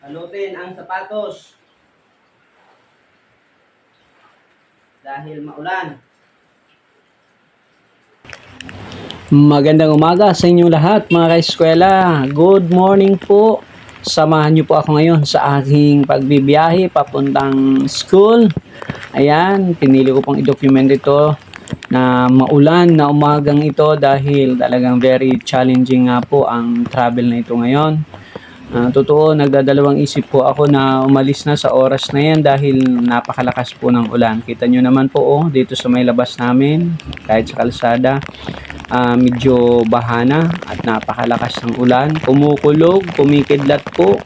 Balutin ang sapatos. Dahil maulan. Magandang umaga sa inyong lahat mga kaeskwela. Good morning po. Samahan niyo po ako ngayon sa aking pagbibiyahe papuntang school. Ayan, pinili ko pong i-document ito na maulan na umagang ito dahil talagang very challenging nga po ang travel na ito ngayon. Ah, totoo, nagdadalawang isip po ako na umalis na sa oras na yan dahil napakalakas po ng ulan. Kita nyo naman po oh, dito sa may labas namin, kahit sa kalsada, ah, medyo bahana at napakalakas ng ulan. Kumukulog, kumikidlat po.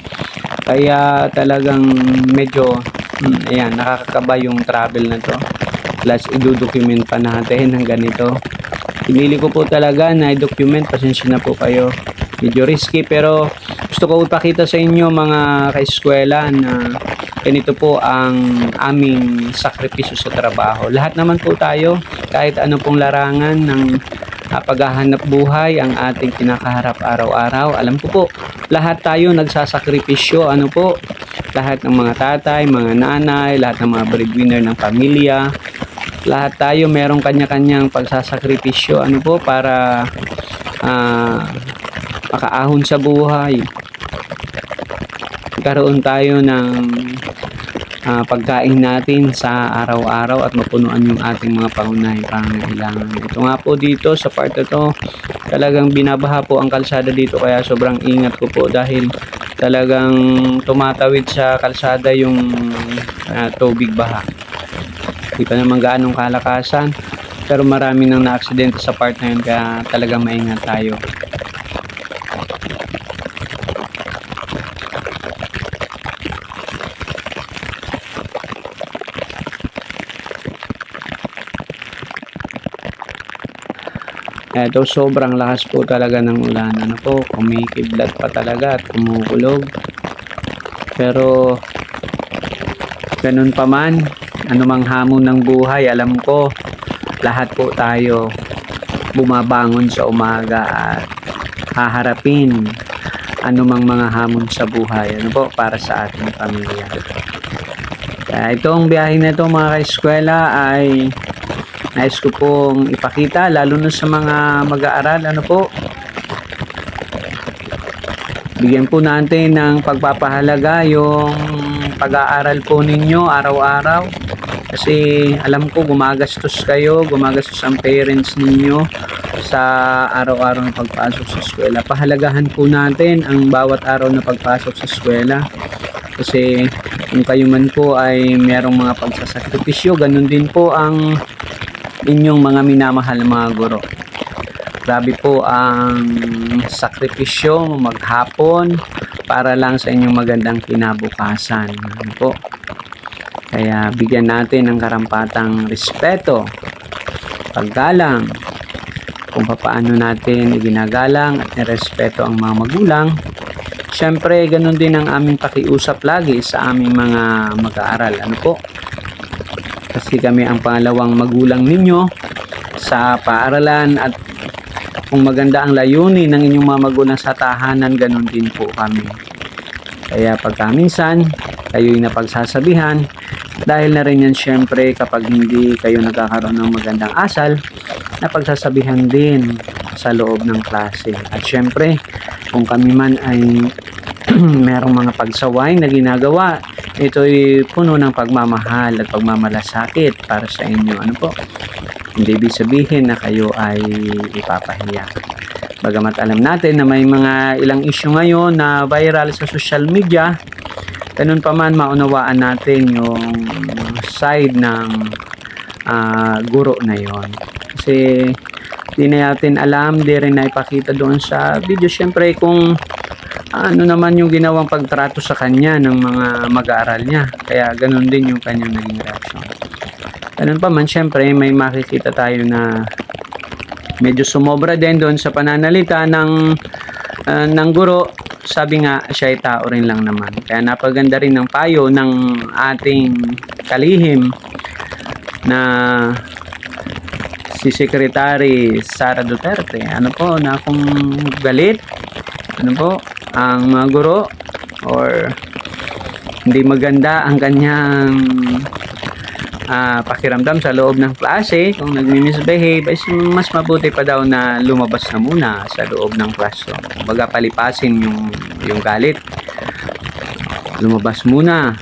Kaya talagang medyo, hmm, ayan, nakakakaba yung travel na to. Plus, i-document pa natin ng ganito. Pinili ko po talaga na i-document. Pasensya na po kayo. Medyo risky pero gusto ko ipakita sa inyo mga kaeskwela na ganito po ang aming sakripisyo sa trabaho. Lahat naman po tayo, kahit ano pong larangan ng ah, paghahanap buhay ang ating kinakaharap araw-araw. Alam ko po, lahat tayo nagsasakripisyo. Ano po? Lahat ng mga tatay, mga nanay, lahat ng mga breadwinner ng pamilya, lahat tayo merong kanya-kanyang pagsasakripisyo ano po para ah, makaahon sa buhay karoon tayo ng ah, pagkain natin sa araw-araw at mapunuan yung ating mga pangunahing pangangailangan. Ito nga po dito sa part na to, talagang binabaha po ang kalsada dito kaya sobrang ingat ko po dahil talagang tumatawid sa kalsada yung ah, tubig baha. Hindi pa naman gaanong kalakasan pero marami nang na-aksidente sa part na yun kaya talagang maingat tayo. Eto, sobrang lakas po talaga ng ulan. Ano po, kumikidlat pa talaga at kumukulog. Pero, ganun pa man, anumang hamon ng buhay, alam ko, lahat po tayo bumabangon sa umaga at haharapin anumang mga hamon sa buhay. Ano po, para sa ating pamilya. Kaya itong biyahe na ito mga kaeskwela ay nais ko pong ipakita lalo na sa mga mag-aaral. Ano po? Bigyan po natin ng pagpapahalaga yung pag-aaral po ninyo araw-araw. Kasi alam ko gumagastos kayo gumagastos ang parents ninyo sa araw-araw na pagpasok sa eskwela. Pahalagahan po natin ang bawat araw na pagpasok sa eskwela. Kasi kung kayo man po ay merong mga pagsasakripisyo ganun din po ang inyong mga minamahal na mga guro. Grabe po ang sakripisyo maghapon para lang sa inyong magandang kinabukasan. Ano po? Kaya bigyan natin ng karampatang respeto, paggalang, kung paano natin iginagalang at nirespeto ang mga magulang. Siyempre, ganun din ang aming pakiusap lagi sa aming mga mag-aaral. Ano po? Kasi kami ang pangalawang magulang ninyo sa paaralan at kung maganda ang layunin ng inyong mga magulang sa tahanan, ganun din po kami. Kaya pagka minsan, kayo'y napagsasabihan, dahil na rin yan syempre kapag hindi kayo nagkakaroon ng magandang asal, napagsasabihan din sa loob ng klase. At syempre, kung kami man ay merong mga pagsaway na ginagawa, ito'y puno ng pagmamahal at pagmamalasakit para sa inyo. Ano po? Hindi ibig sabihin na kayo ay ipapahiya. Bagamat alam natin na may mga ilang issue ngayon na viral sa social media, ganun pa man maunawaan natin yung side ng ah, guro na yon. Kasi di na natin alam, di rin na ipakita doon sa video. Siyempre kung ano naman yung ginawang pagtrato sa kanya ng mga mag-aaral niya. Kaya ganun din yung kanyang naging reaction. Ganun pa man, syempre may makikita tayo na medyo sumobra din doon sa pananalita ng ah, ng guro. Sabi nga, siya ay tao rin lang naman. Kaya napaganda rin ng payo ng ating kalihim na si Secretary Sara Duterte. Ano po, na kung galit, ano po, ang mga guro or hindi maganda ang kanyang ah, pakiramdam sa loob ng klase, kung nagmi-misbehave, ay mas mabuti pa daw na lumabas na muna sa loob ng classroom. Baga palipasin yung, yung galit. Lumabas muna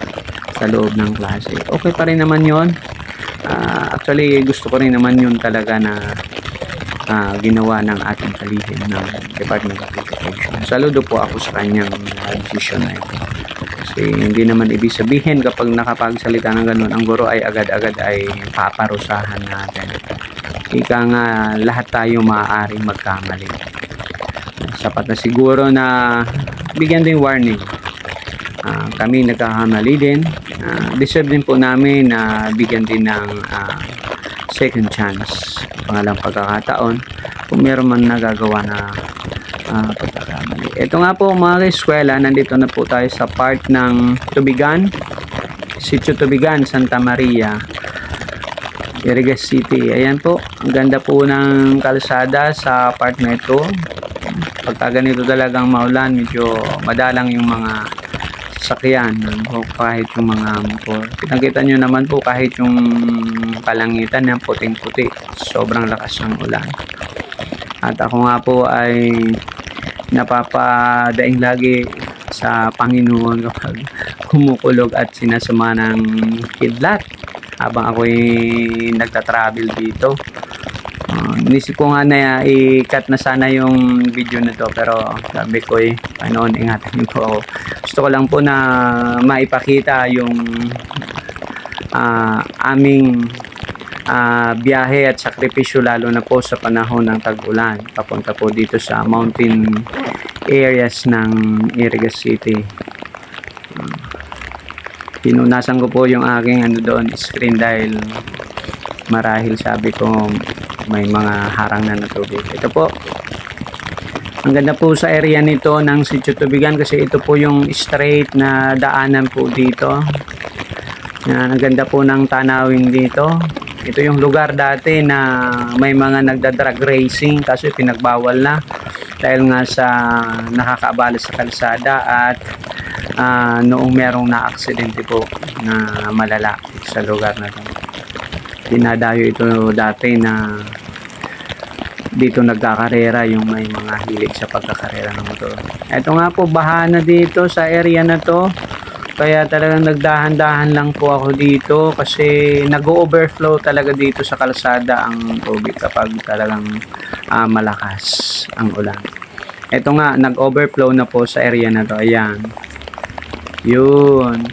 sa loob ng klase. Okay pa rin naman yon. Ah, actually, gusto ko rin naman yun talaga na ah, ginawa ng ating kalihim ng Department of Education. Saludo po ako sa kanyang uh, decision na ito. Kasi hindi naman ibig sabihin kapag nakapagsalita ng ganun, ang guro ay agad-agad ay paparusahan natin. Ika nga, lahat tayo maaaring magkamali. Sapat na siguro na bigyan din warning. Ah, kami nagkakamali din. Ah, deserve din po namin na bigyan din ng ah, second chance. Pangalang pagkakataon kung meron man nagagawa na ah, pagkakamali. Ito nga po mga eskwela, nandito na po tayo sa part ng Tubigan, Sitio Tubigan, Santa Maria, Irigas City. Ayan po, ang ganda po ng kalsada sa part na ito. Pagka ganito talagang maulan, medyo madalang yung mga sasakyan o kahit yung mga motor. Kitang-kita nyo naman po kahit yung kalangitan ng puting-puti. Sobrang lakas ng ulan. At ako nga po ay napapadaing lagi sa Panginoon kapag kumukulog at sinasama ng kidlat habang ako'y nagta-travel dito. Uh, inisip ko nga na i-cut na sana yung video na to pero sabi ko eh, Panginoon ingatan po ako. Gusto ko lang po na maipakita yung ah, aming ah, biyahe at sakripisyo lalo na po sa panahon ng tag-ulan papunta po dito sa mountain areas ng Irigas City. Pinunasan ko po yung aking ano doon screen dahil marahil sabi ko may mga harang na natubig. Ito po, ang ganda po sa area nito ng Sitio Tubigan kasi ito po yung straight na daanan po dito. Ang ganda po ng tanawin dito. Ito yung lugar dati na may mga nagda-drag racing kasi pinagbawal na dahil nga sa nakakaabala sa kalsada at ah, noong merong na-aksidente po na malala sa lugar na to. Dinadayo ito dati na dito nagkakarera yung may mga hilig sa pagkakarera ng motor. Ito nga po, baha na dito sa area na to. Kaya talagang nagdahan-dahan lang po ako dito kasi nag-overflow talaga dito sa kalsada ang tubig kapag talagang ah, malakas ang ulan. Ito nga, nag-overflow na po sa area na to. Ayan. Yun.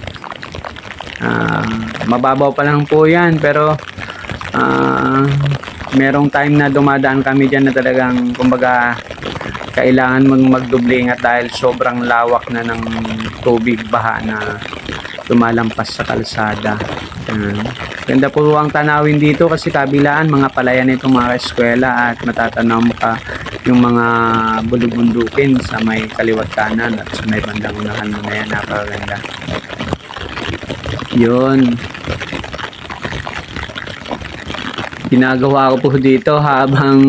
Ah, mababaw pa lang po yan pero ah, merong time na dumadaan kami dyan na talagang kumbaga kailangan mong magdoble ingat dahil sobrang lawak na ng tubig baha na lumalampas sa kalsada. Ayan. Ganda po ang tanawin dito kasi kabilaan mga palayan itong mga eskwela at matatanaw mo ka yung mga bulubundukin sa may kaliwat kanan at sa may bandang unahan mo na yan. Napakaganda. Yun. Ginagawa ko po dito habang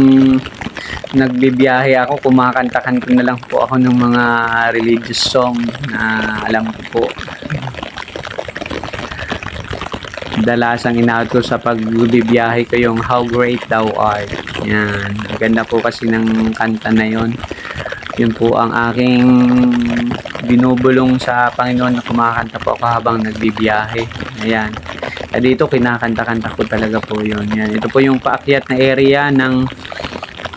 nagbibiyahe ako, kumakanta-kanta na lang po ako ng mga religious song na alam ko po. Dalasang inaot ko sa pagbibiyahe ko yung How Great Thou Art. Yan. Ganda po kasi ng kanta na yon. Yun po ang aking binubulong sa Panginoon na kumakanta po ako habang nagbibiyahe. Ayan. At dito kinakanta-kanta ko talaga po yun. Yan. Ito po yung paakyat na area ng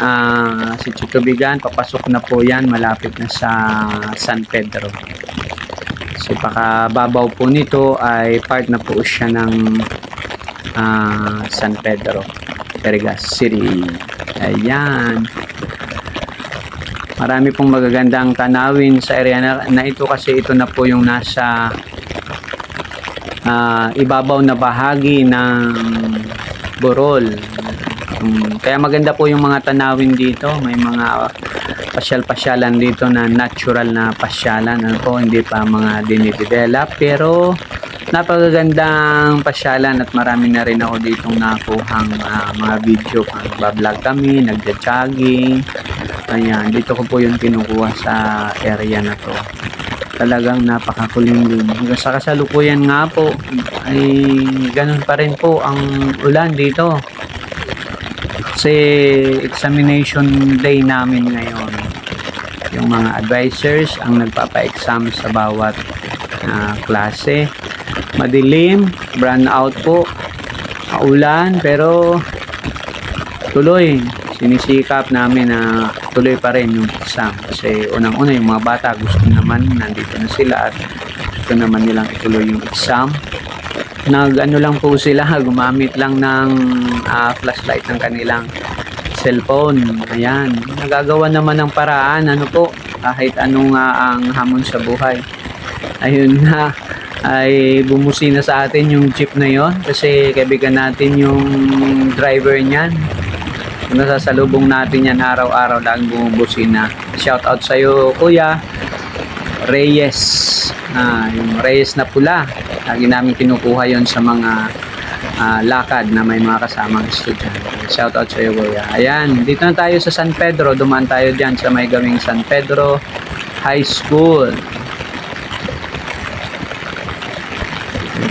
ah si Chutubigan. Papasok na po yan. Malapit na sa San Pedro. Kasi pakababaw po nito ay part na po siya ng ah, San Pedro. Perigas City. Ayan. Marami pong magagandang tanawin sa area na, na ito kasi ito na po yung nasa ah, ibabaw na bahagi ng Borol. Um, kaya maganda po yung mga tanawin dito. May mga pasyal-pasyalan dito na natural na pasyalan. Ano po, hindi pa mga dinidevelop. Pero napakagandang pasyalan at marami na rin ako ditong nakuhang ah, mga video. Nagbablog kami, nagja-jogging. Ayan, dito ko po yung kinukuha sa area na to. Talagang napakakulimlim. Sa kasalukuyan nga po, ay ganun pa rin po ang ulan dito. Kasi examination day namin ngayon. Yung mga advisors ang nagpapa-exam sa bawat ah, klase. Madilim, brown out po, ulan, pero tuloy sinisikap namin na tuloy pa rin yung exam kasi unang-una yung mga bata gusto naman nandito na sila at gusto naman nilang ituloy yung exam. Nag ano lang po sila gumamit lang ng ah, flashlight ng kanilang cellphone. Ayan nagagawa naman ng paraan ano po kahit ano nga ang hamon sa buhay. Ayun nga ay bumusina sa atin yung jeep na yon kasi kaibigan natin yung driver niyan nasasalubong natin yan araw-araw lang bumubusina. Shout out sa iyo, Kuya Reyes. Ah, yung Reyes na pula. Lagi namin kinukuha yon sa mga ah, lakad na may mga kasamang estudyante. Shout out sa iyo, Kuya. Ayan, dito na tayo sa San Pedro. Dumaan tayo diyan sa may gawing San Pedro High School.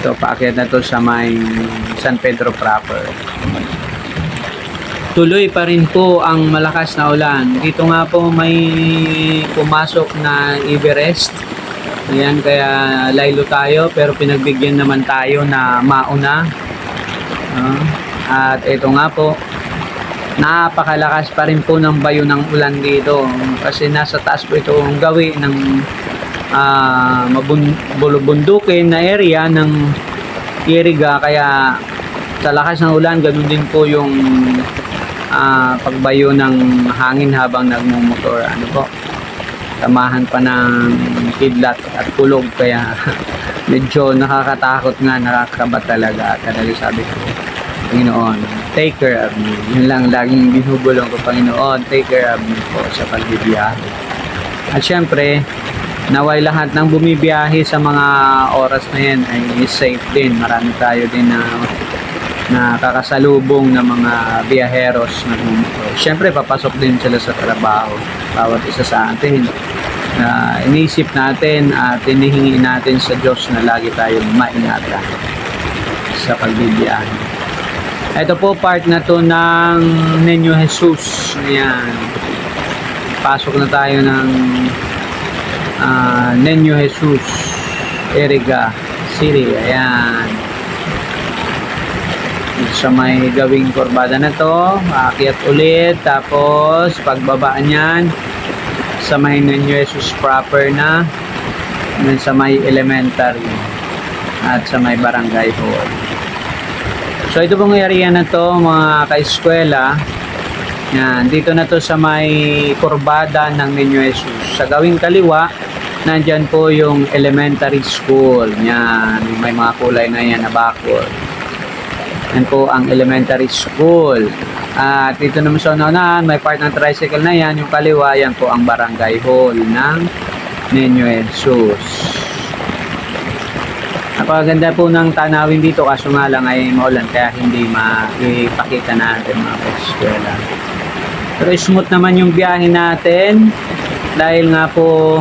Ito, paakyat na to sa may San Pedro proper. Tuloy pa rin po ang malakas na ulan. Dito nga po may pumasok na Everest. Ayan, kaya laylo tayo pero pinagbigyan naman tayo na mauna. Ah, at ito nga po, napakalakas pa rin po ng bayo ng ulan dito. Kasi nasa taas po ito ang gawi ng ah, mabun- bulubundukin na area ng Iriga. Kaya sa lakas ng ulan, ganun din po yung ah, pagbayo ng hangin habang nagmumotor. Ano po? Tamahan pa ng kidlat at kulog. Kaya medyo nakakatakot nga, nakakaba talaga. Talaga sabi ko, Panginoon, take care of me. Yun lang laging binubulong ko, Panginoon, take care of me po sa pagbibiyahe. At syempre, naway lahat ng bumibiyahe sa mga oras na yan ay safe din. Marami tayo din na na kakasalubong ng mga biyaheros na bumotor. Siyempre, papasok din sila sa trabaho. Bawat isa sa atin. Na inisip natin at inihingi natin sa Diyos na lagi tayong maingatan sa pagbibiyahe. Ito po part na to ng Nenyo Jesus. Ayan. Pasok na tayo ng ah, Nenyo Jesus. Eriga City. Ayan. Sa may gawing kurbada na to, aakyat ulit, tapos pagbaba niyan, sa may Jesus proper na, then sa may elementary, at sa may barangay hall. So ito pong area na to mga ka-eskwela. Yan, dito na to sa may kurbada ng Jesus. Sa gawing kaliwa, nandyan po yung elementary school. Yan, may mga kulay na yan na bakod. Yan po ang elementary school. At dito naman sa unahan, may part ng tricycle na yan. Yung kaliwa, yan po ang barangay hall ng Niño Jesus. Napakaganda po ng tanawin dito kaso nga lang ay maulan kaya hindi maipakita natin mga eskwela. Pero smooth naman yung biyahe natin dahil nga po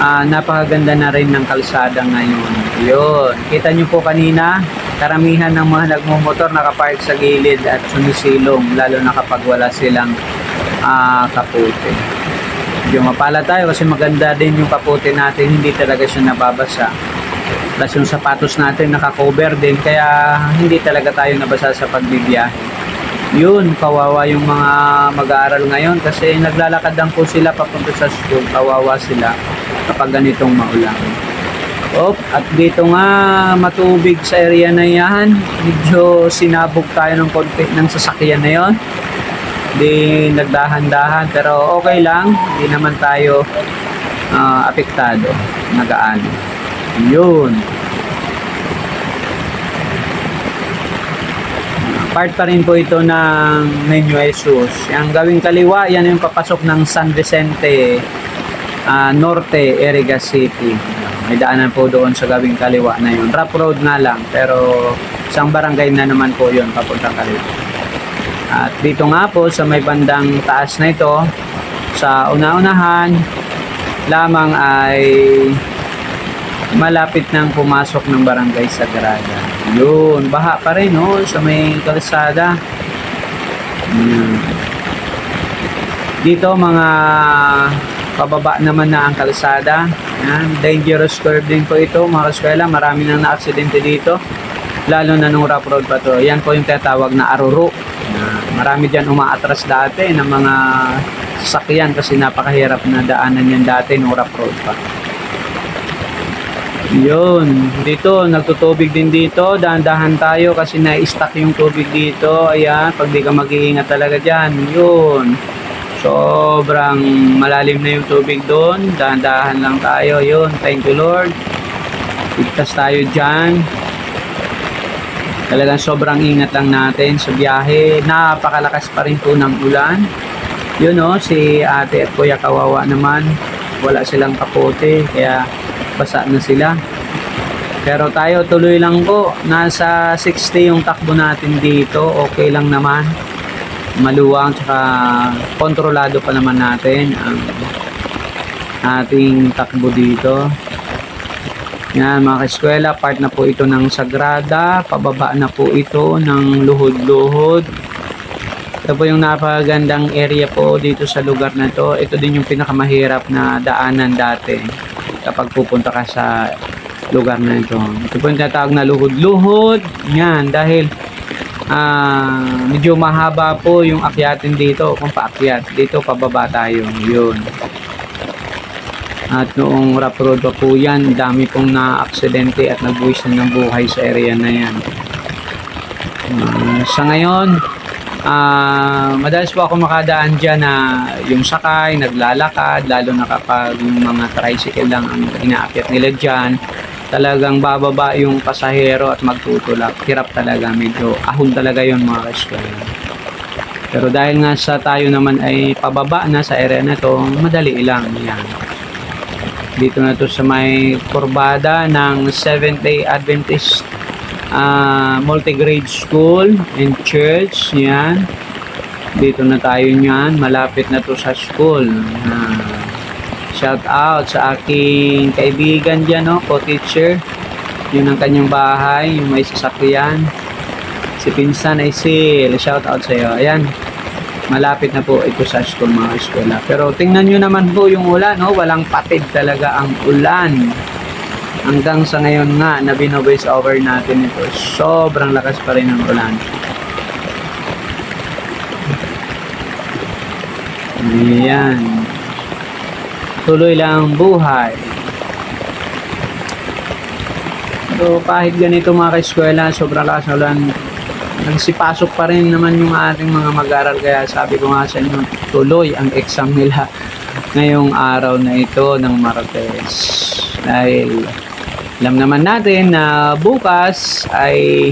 ah, napakaganda na rin ng kalsada ngayon. Yun. Kita nyo po kanina, karamihan ng mga nagmumotor nakapark sa gilid at sumisilong lalo na kapag wala silang ah, kaputi. Yung mapala tayo kasi maganda din yung kaputi natin, hindi talaga siya nababasa. Plus yung sapatos natin naka-cover din kaya hindi talaga tayo nabasa sa pagbibiyahe. Yun, kawawa yung mga mag-aaral ngayon kasi naglalakad lang po sila papunta sa school. Kawawa sila kapag ganitong maulan. Op, at dito nga matubig sa area na yan. Medyo sinabog tayo ng konti ng sasakyan na yon. Di nagdahan-dahan pero okay lang. Hindi naman tayo ah, apektado. Nagaan. Yun. Part pa rin po ito ng Menyo Jesus. Ang gawing kaliwa, yan yung papasok ng San Vicente ah, Norte, Eriga City. May daanan po doon sa gawing kaliwa na yun. Rough road nga lang, pero isang barangay na naman po yun, papuntang kaliwa. At dito nga po sa may bandang taas na ito, sa una-unahan, lamang ay malapit nang pumasok ng barangay Sagrada. Yun, baha pa rin oh, sa may kalsada. Yan. Dito mga pababa naman na ang kalsada. Yan, dangerous curve din po ito mga kaskwela. Marami nang na-aksidente dito. Lalo na nung rough road pa to. Yan po yung tinatawag na aruro. Marami dyan umaatras dati ng mga sasakyan kasi napakahirap na daanan yan dati nung rough road pa. Yun, dito, nagtutubig din dito. Dahan-dahan tayo kasi na-stuck yung tubig dito. Ayan, pag di ka mag-iingat talaga dyan. Yun. Sobrang malalim na yung tubig doon. Dahan-dahan lang tayo. Yun, thank you Lord. Ligtas tayo dyan. Talagang sobrang ingat lang natin sa biyahe. Napakalakas pa rin po ng ulan. Yun o, si ate at kuya kawawa naman. Wala silang kapote, kaya basa na sila. Pero tayo tuloy lang po. Nasa 60 yung takbo natin dito. Okay lang naman. Maluwang tsaka kontrolado pa naman natin ang ating takbo dito. Yan mga eskwela, part na po ito ng Sagrada. Pababa na po ito ng luhod-luhod. Ito po yung napagandang area po dito sa lugar na to. Ito din yung pinakamahirap na daanan dati kapag pupunta ka sa lugar na ito. Ito po yung tinatawag na luhod-luhod. Yan, dahil ah medyo mahaba po yung akyatin dito. Kung paakyat, dito pababa tayo. Yun. At noong rough road pa po yan, dami pong na-aksidente at nagbuwis na ng buhay sa area na yan. Ah, sa ngayon, ah madalas po ako makadaan dyan na yung sakay, naglalakad, lalo na kapag yung mga tricycle lang ang inaakyat nila dyan, talagang bababa yung pasahero at magtutulak. Hirap talaga, medyo ahon talaga yon mga kaskwela. Pero dahil nga sa tayo naman ay pababa na sa area na to, madali lang yan. Dito na to sa may kurbada ng Seventh Day Adventist ah, Multigrade School and Church. Yan. Dito na tayo niyan. Malapit na to sa school. Ah, shout out sa aking kaibigan dyan, no? Co-teacher. Yun ang kanyang bahay. Yung may sasakyan. Si Pinsan ay Sil. Shout out sa iyo. Ayan. Malapit na po ito sa school mga eskwela. Pero tingnan nyo naman po yung ulan, no? Walang patid talaga ang ulan. Hanggang sa ngayon nga, na binovoice over natin ito. Sobrang lakas pa rin ang ulan. Ayan. Tuloy lang ang buhay. So, kahit ganito mga ka-eskwela, sobrang lakas ng ulan, nagsipasok pa rin naman yung ating mga mag-aral. Kaya sabi ko nga sa inyo, tuloy ang exam nila ngayong araw na ito ng Martes. Dahil alam naman natin na bukas ay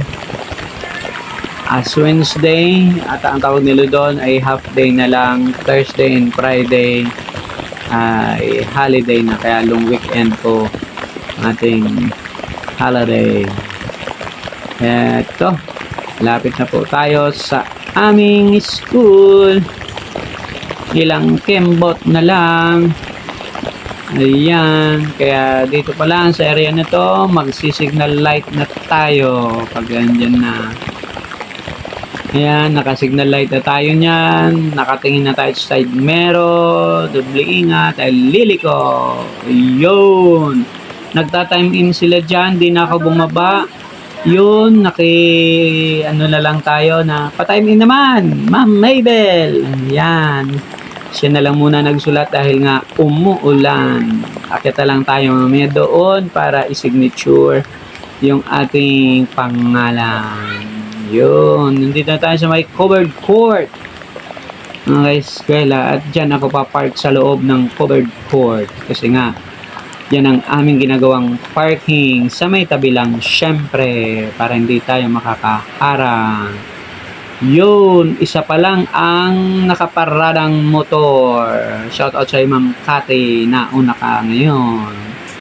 as Wednesday at ang tawag nila doon ay half day na lang Thursday and Friday ay holiday na kaya long weekend po ating holiday. Eto lapit na po tayo sa aming school. Ilang kembot na lang. Ayan, kaya dito pa lang sa area na to, magsi-signal light na tayo pag andyan na. Ayan, naka-signal light na tayo niyan. Nakatingin na tayo sa side mirror, doble ingat, ay liliko. Yun. Nagta-time in sila dyan, di na ako bumaba. Yun, naki, ano na lang tayo na, pa-time in naman, Ma'am Mabel. Ayan. Siya na lang muna nagsulat dahil nga umuulan. Akita lang tayo mamaya doon para i-signature yung ating pangalan. Yun. Nandito na tayo sa may covered court. Mga eskwela. At dyan ako papark sa loob ng covered court. Kasi nga, yan ang aming ginagawang parking sa may tabi lang. Syempre, para hindi tayo makakaharang. Yun, isa pa lang ang nakaparadang motor. Shout out sa Ma'am Kate na una ka ngayon.